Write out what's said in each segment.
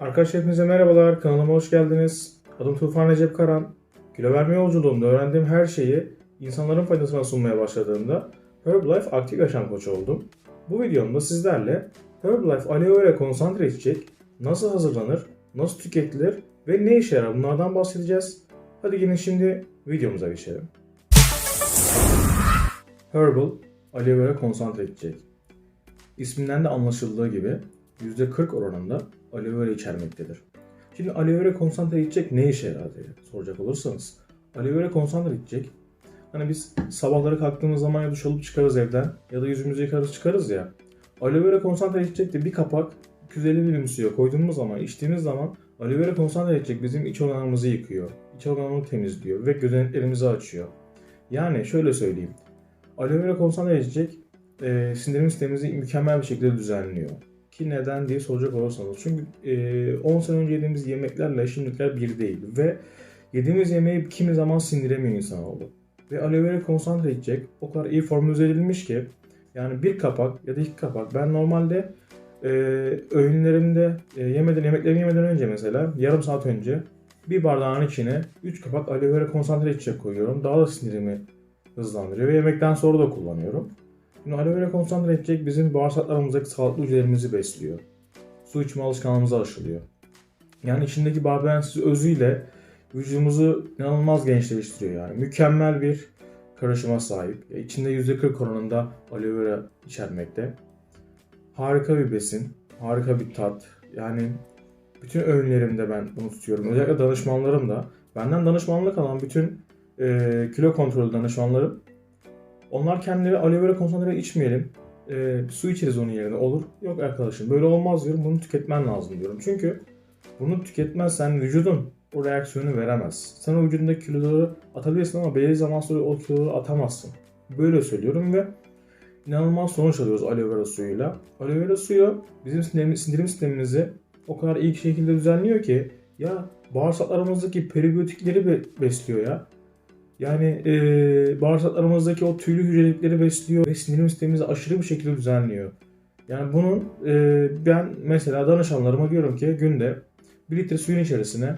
Arkadaşlar hepinize merhabalar. Kanalıma hoş geldiniz. Adım Tufan Recep Karan. Kilo verme yolculuğumda öğrendiğim her şeyi insanların faydasına sunmaya başladığımda Herbalife aktif yaşam koçu oldum. Bu videomda sizlerle Herbalife aloe vera konsantre içecek nasıl hazırlanır, nasıl tüketilir ve ne işe yarar bunlardan bahsedeceğiz. Hadi gelin şimdi videomuza geçelim. Herbal aloe vera konsantre içecek. İsminden de anlaşıldığı gibi %40 oranında aloe vera içermektedir. Şimdi aloe vera konsantre içecek ne işe yarar diye soracak olursanız. Aloe vera konsantre içecek. Hani biz sabahları kalktığımız zaman ya duş alıp çıkarız evden ya da yüzümüzü yıkarız çıkarız ya. Aloe vera konsantre içecek de bir kapak 250 milim suya koyduğumuz zaman içtiğimiz zaman aloe vera konsantre içecek bizim iç organımızı yıkıyor. İç organını temizliyor ve gözeneklerimizi açıyor. Yani şöyle söyleyeyim. Aloe vera konsantre içecek e, sindirim sistemimizi mükemmel bir şekilde düzenliyor. Ki neden diye soracak olursanız. Çünkü e, 10 sene önce yediğimiz yemeklerle şimdikiler bir değil. Ve yediğimiz yemeği kimi zaman sindiremiyor insanoğlu. Ve aloe vera konsantre içecek o kadar iyi formüle edilmiş ki yani bir kapak ya da iki kapak. Ben normalde e, öğünlerimde e, yemeden yemeklerimi yemeden önce mesela yarım saat önce bir bardağın içine 3 kapak aloe vera konsantre içecek koyuyorum. Daha da sindirimi hızlandırıyor ve yemekten sonra da kullanıyorum. Şimdi aloe vera konsantre edecek bizim bağırsaklarımızdaki sağlıklı hücrelerimizi besliyor. Su içme alışkanlığımızı aşılıyor. Yani içindeki barbensiz özüyle vücudumuzu inanılmaz gençleştiriyor yani. Mükemmel bir karışıma sahip. E, İçinde %40 oranında aloe vera içermekte. Harika bir besin, harika bir tat. Yani bütün öğünlerimde ben bunu tutuyorum. Özellikle danışmanlarım da. Benden danışmanlık alan bütün e, kilo kontrolü danışmanlarım onlar kendileri aloe vera konsantre içmeyelim. E, su içeriz onun yerine. Olur. Yok arkadaşım böyle olmaz diyorum. Bunu tüketmen lazım diyorum. Çünkü bunu tüketmezsen vücudun o reaksiyonu veremez. Sen o vücudundaki kiloları atabilirsin ama belirli zaman sonra o kiloları atamazsın. Böyle söylüyorum ve inanılmaz sonuç alıyoruz aloe vera suyuyla. Aloe vera suyu bizim sindirim, sindirim sistemimizi o kadar iyi şekilde düzenliyor ki ya bağırsaklarımızdaki peribiyotikleri be- besliyor ya. Yani e, bağırsaklarımızdaki o tüylü hücrelikleri besliyor ve sindirim sistemimizi aşırı bir şekilde düzenliyor. Yani bunun e, ben mesela danışanlarıma diyorum ki günde 1 litre suyun içerisine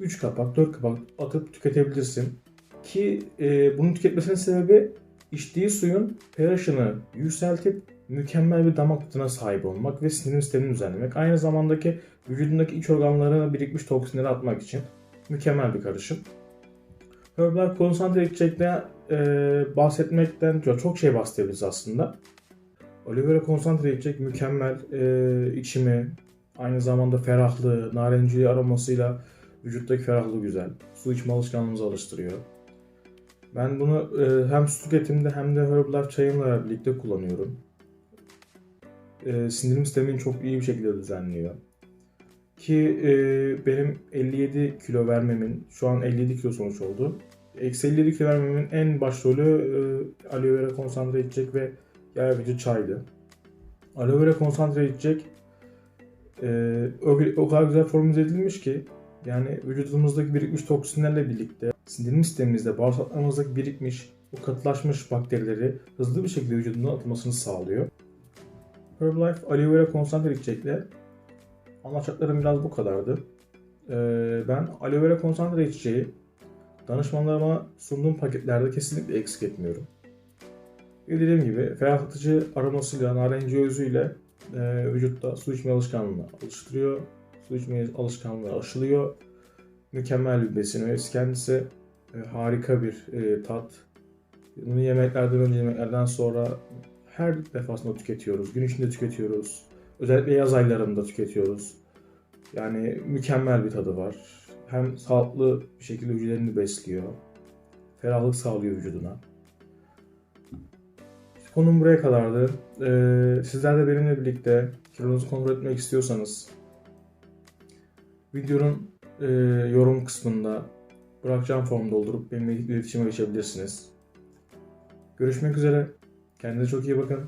3 kapak 4 kapak atıp tüketebilirsin. Ki e, bunun tüketmesinin sebebi içtiği suyun pH'ını yükseltip mükemmel bir damak tadına sahip olmak ve sindirim sistemini düzenlemek. Aynı zamandaki vücudundaki iç organlarına birikmiş toksinleri atmak için mükemmel bir karışım. Herbal konsantre içecekte e, bahsetmekten çok, çok şey bahsedebiliriz aslında. Aloe vera konsantre içecek mükemmel e, içimi, aynı zamanda ferahlığı, narenciye aromasıyla vücuttaki ferahlığı güzel. Su içme alışkanlığımızı alıştırıyor. Ben bunu e, hem su tüketiminde hem de Herbalife çayımla birlikte kullanıyorum. E, sindirim sistemini çok iyi bir şekilde düzenliyor. Ki e, benim 57 kilo vermemin, şu an 57 kilo sonuç oldu. Eksi 57 kilo vermemin en başrolü e, aloe vera konsantre içecek ve yağ çaydı. Aloe vera konsantre içecek e, o, o kadar güzel formüle edilmiş ki yani vücudumuzdaki birikmiş toksinlerle birlikte sindirim sistemimizde, bağırsaklarımızdaki birikmiş o katılaşmış bakterileri hızlı bir şekilde vücudundan atılmasını sağlıyor. Herbalife aloe vera konsantre içecekle Anlatacaklarım biraz bu kadardı. Ee, ben aloe vera konsantre içeceği danışmanlarıma sunduğum paketlerde kesinlikle eksik etmiyorum. Ve dediğim gibi ferahlatıcı aromasıyla, narenciye özüyle e, vücutta su içme alışkanlığını alıştırıyor. Su içme alışkanlığı aşılıyor. Mükemmel bir besin ve kendisi e, harika bir e, tat. Bunu yemeklerden önce yemeklerden sonra her defasında tüketiyoruz. Gün içinde tüketiyoruz. Özellikle yaz aylarında tüketiyoruz. Yani mükemmel bir tadı var. Hem sağlıklı bir şekilde hücrelerini besliyor. Ferahlık sağlıyor vücuduna. Konum buraya kadardı. Ee, sizler de benimle birlikte kilonuzu kontrol etmek istiyorsanız videonun e, yorum kısmında bırakacağım formu doldurup benimle iletişime geçebilirsiniz. Görüşmek üzere. Kendinize çok iyi bakın.